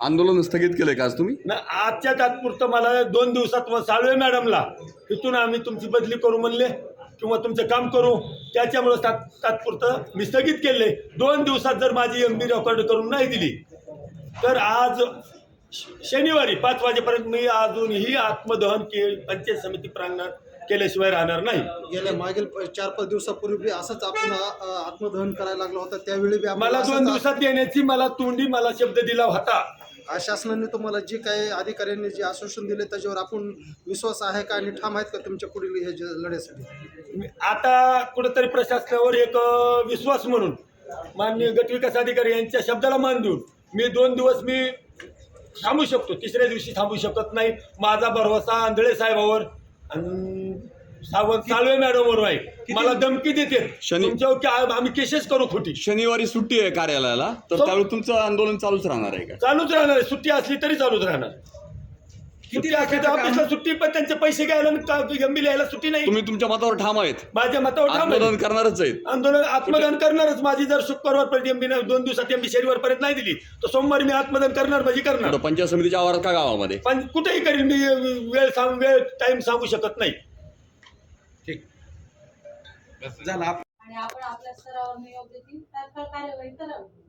आंदोलन स्थगित केलंय का आज तुम्ही? ना आजच्या तात्पुरतं मला दोन दिवसात व साळवे मॅडमला तिथून आम्ही तुमची बदली करू म्हणले किंवा तुमचं काम करू. त्याच्यामुळं तात्पुरतं मी स्थगित केले दोन दिवसात जर माझी एम बी रेकॉर्ड करून नाही दिली तर आज शनिवारी पाच वाजेपर्यंत मी अजूनही आत्मदहन के पंचायत समिती प्रांगणात केल्याशिवाय राहणार नाही. गेल्या मागील चार पाच दिवसापूर्वी असंच आपण आत्मदहन करायला लागलो होता. त्यावेळी बी मला दोन असंच दिवसात देण्याची मला तोंडी मला शब्द दिला होता. आ- शासनाने तुम्हाला जे काही अधिकाऱ्यांनी जे आश्वासन दिले त्याच्यावर आपण विश्वास आहे का आणि ठाम आहेत का तुमच्या पुढील हे जे लढ्यासाठी? मी आता कुठेतरी प्रशासनावर एक अ, विश्वास म्हणून माननीय गटविकास अधिकारी यांच्या शब्दाला मान देऊन मी दोन दिवस मी थांबू शकतो. तिसऱ्या दिवशी थांबू शकत नाही. माझा भरवसा आंधळे साहेबावर आणि सावंत साळवे मॅडमवर आहे. मला धमकी देते शनी- तुमच्यावर की आ- आम्ही केसेस करू खोटी. शनिवारी सुट्टी आहे कार्यालयाला. तर त्यावेळी तुमचं आंदोलन चालूच राहणार आहे का? चालूच राहणार आहे. सुट्टी असली तरी चालूच राहणार किती ऑफिसला सुट्टी पण त्यांचे पैसे घ्यायला आणि का गंभीर यायला सुट्टी नाही. तुम्ही तुमच्या मतावर ठाम आहेत. माझ्या मतावर ठाम आहे. आंदोलन करणारच आहेत. आंदोलन आत्मदान करणारच. माझी जर शुक्रवार पर्यंत एमबी दोन दिवसात एमबी शनिवार पर्यंत नाही दिली तर सोमवारी मी आत्मदान करणार माझी करणार. कुठं? पंचायत समितीच्या आवारात का गावामध्ये? पण कुठेही करीन मी वेळ सांग वेळ टाइम सांगू शकत नाही. आणि आपण आपल्या स्तरावर नियोग देतील. कार्यवाही करावी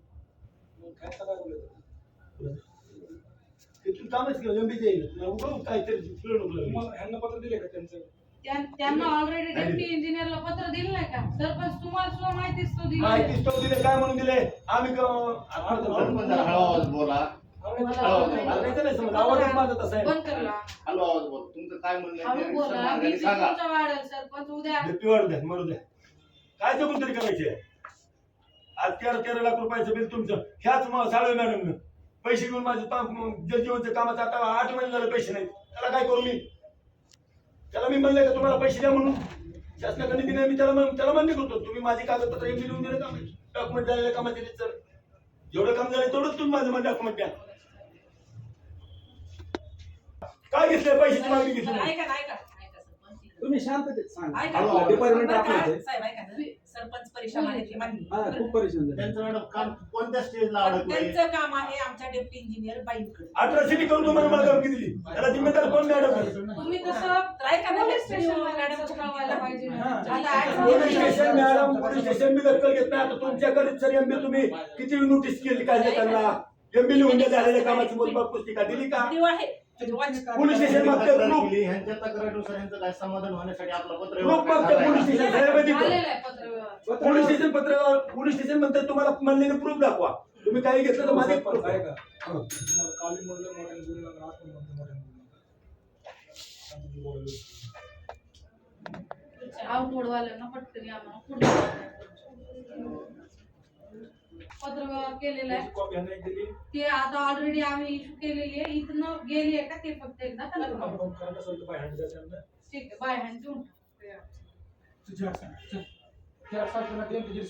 त्या- त्यांना ऑलरेडी डेप्टी इंजिनियरला पत्र दिलं नाही का? सरपंच तुम्हाला सुद्धा माहितीच तो दिली. माहिती तो दिले. काय म्हणून दिले? आम्ही क- हळू आवाज बोला. मला त्याचं नाही समजलं. आवाजच माझा तसा आहे. बंद करला हळू आवाज बोल. तुमचं काय म्हणणं आहे हळू ते बोला मार्गाने बीपी सांगा. तुमचा वाढेल सरपंच. उद्या BP वाढू द्या मरू द्या. काय जगून तरी करायचे? आज तेरा तेरा लाख रुपयाचं बिल तुमचं. ह्याच म- साळवे मॅडम पैसे घेऊन माझे जलजीवनच्या कामाचं आता आठ महिने झाले पैसे नाही त्याला काय करू मी? त्याला मी म्हणलंय का तुम्हाला पैसे द्या म्हणून? शासनाकडे दिले मी त्याला त्याला मान्य करतो. तुम्ही माझी कागदपत्र एम लिहून दिले का डॉक्युमेंट झालेल्या कामाचे सर. जेवढं काम झालं तेवढंच तुम्ही माझं माझं डॉक्युमेंट द्या. काय घेतलंय पैशाची मागणी घेतली. तुम्ही शांततेत सांगा. ऐका. हळू ना. आवाज. डिपार्टमेंट सरपंच परेशान आहेत मान्य हा आहे. खूप परेशान झाले. त्यांचं मॅडम काम कोणत्या स्टेजला पण अडकलंय? त्यांचं काम आहे आमच्या डेप्टी इंजिनियर बाईंकडे. अठराशे करून तुम्हाला मला धमकी दिली? त्याला जिम्मेदार कोण मॅडम? आहे? तुम्ही तसं ना पोलीस स्टेशन मॅडम कळवायला पाहिजे ना. हा. आता police station madam police station बी दखल घेत नाही. आता तुमच्याकडे सर एमबी तुम्ही किती नोटीस केली काय त्यांना? एमबी लिहून द्या झालेल्या कामाची मोजमाप पुस्तिका दिली का? देव आहे. म्हणजे वाच- पोलीस स्टेशन मागते तक्रार प्रूफ केली, ह्यांच्या तक्रारीनुसार यांचं काय समाधान होण्यासाठी आपलं पत्र मागते पोलीस स्टेशन साहेब. आलेलं आहे पोलीस स्टेशन पत्र पोलीस स्टेशन म्हणतात तुम्हाला म्हणलेले प्रूफ दाखवा. तुम्ही काही घेतलं तर माझे proof आहे. काली म्हणलं मोठ्याने बोलू नका आज पण म्हणतो मोठ्याने बोलू नका आउटवडवाल्यांना पटकन आम्हाला पुढे पत्रव्यवहार केलेला आहे. कॉपी ह्यांना एक दिली. ते आता ऑलरेडी आम्ही इश्यू केलेली आहे. इथनं गेली आहे का ते फक्त एकदा? कन्फर्म आपण करत असेल तर बाय हँड ठीक आहे बाय हँड देऊन. तुझ्या त्या सारख्याला दे तुझी